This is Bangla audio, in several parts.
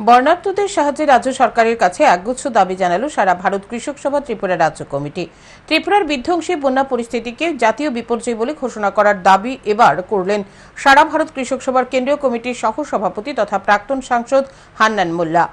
বর্ণাঢ্যদের সাহায্যে রাজ্য সরকারের কাছে একগুচ্ছ দাবি জানালো সারা ভারত কৃষক সভা ত্রিপুরা রাজ্য কমিটি। ত্রিপুরার বিধ্বংসী বন্যা পরিস্থিতিকে জাতীয় বিপর্যয় বলে ঘোষণা করার দাবি এবার করলেন সারা ভারত কৃষক সভার কেন্দ্রীয় কমিটির সহ সভাপতি তথা প্রাক্তন সাংসদ হান্নান মোল্লা।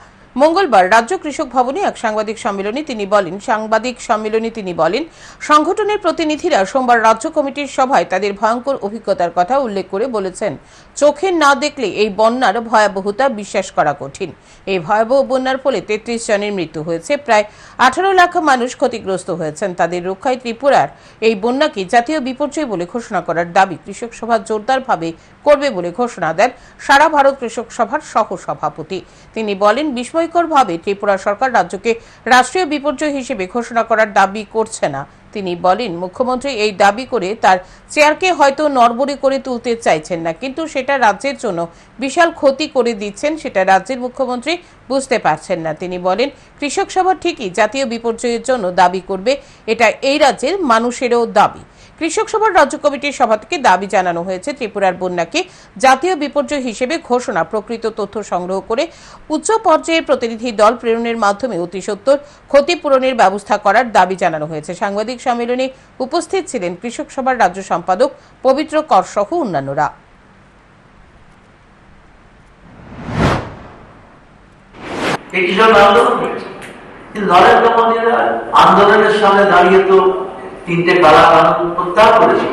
মঙ্গলবার রাজ্য কৃষক ভবনে এক সাংবাদিক সম্মেলনে তিনি বলেন, সাংবাদিক সম্মেলনে তিনি বলেন, সংগঠনের প্রতিনিধিরা সোমবার রাজ্য কমিটির সভায় তাদের ভয়ঙ্কর অভিজ্ঞতার কথা উল্লেখ করে বলেছেন, চোখে না দেখলে এই বন্যার ভয়াবহতা বিশ্বাস করা কঠিন। এই ভয়াবহ বন্যার ফলে তেত্রিশ জনের মৃত্যু হয়েছে, প্রায় আঠারো লাখ মানুষ ক্ষতিগ্রস্ত হয়েছেন। তাদের রক্ষায় ত্রিপুরার এই বন্যাকে জাতীয় বিপর্যয় বলে ঘোষণা করার দাবি কৃষক সভা জোরদারভাবে করবে বলে ঘোষণা দেন সারা ভারত কৃষক সভার সহ সভাপতি তিনি বলেন বিস্ময়করভাবে ত্রিপুরা সরকার রাজ্যকে রাষ্ট্রীয় বিপর্যয় হিসেবে ঘোষণা করার দাবি করছে না। তিনি বলেন, মুখ্যমন্ত্রী এই দাবি করে তার চেয়ারকে হয়তো নড়বড়ে করে তুলতে চাইছেন না, কিন্তু সেটা রাজ্যের জন্য বিশাল ক্ষতি করে দিচ্ছেন সেটা রাজ্যের মুখ্যমন্ত্রী বুঝতে পারছেন না। তিনি বলেন, কৃষক সভা ঠিকই জাতীয় বিপর্যয়ের জন্য দাবি করবে, এটা এই রাজ্যের মানুষেরও দাবি। কৃষক সভার রাজ্য কমিটির সভা থেকে দাবি জানানো হয়েছে, ত্রিপুরার বন্যাকে জাতীয় বিপর্যয় হিসেবে ঘোষণা, প্রকৃত তথ্য সংগ্রহ করে উচ্চ পর্যায়ের প্রতিনিধি দল প্রেরণের মাধ্যমে অতি সত্বর ক্ষতিপূরণের ব্যবস্থা করার দাবি জানানো হয়েছে। সাংবাদিক সম্মেলনে উপস্থিত ছিলেন কৃষক সভার রাজ্য সম্পাদক পবিত্র কর সহ অন্যান্যরা। আন্দোলনের সামনে দাঁড়িয়ে তো তিনটে কালা কানুন প্রত্যাহার করেছিল।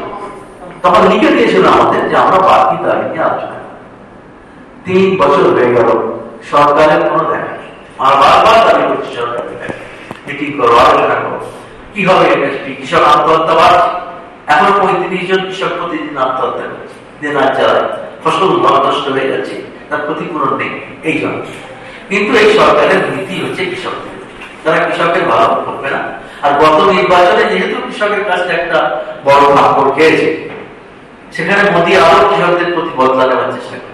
তখন লিখে দিয়েছিল আমাদের যে আমরা বাকি নিয়ে আলোচনা তিন বছর হয়ে গেল, সরকারের কোনো দেখা নেই। বারবার দাবি করছি মিটিং করো আলোচনা করো। কি হবে এমএসপি কৃষক আত্মহত্যা বাড়ছে এখন পঁয়ত্রিশ জন কৃষক প্রতিদিন আত্মহত্যা করছে। দিন আর চালায় ফসল নষ্ট হয়ে যাচ্ছে, তার ক্ষতিপূরণ নেই। এই জন্য। কিন্তু এই সরকারের নীতি হচ্ছে কৃষকদের। তারা কৃষকের ভালো করবে না। আর গত নির্বাচনে যেহেতু কৃষকের কাছে একটা বড় ভাগ খেয়েছে। সেখানে মোদী আরও কৃষকদের প্রতি বদলা নেওয়ার চেষ্টা করে।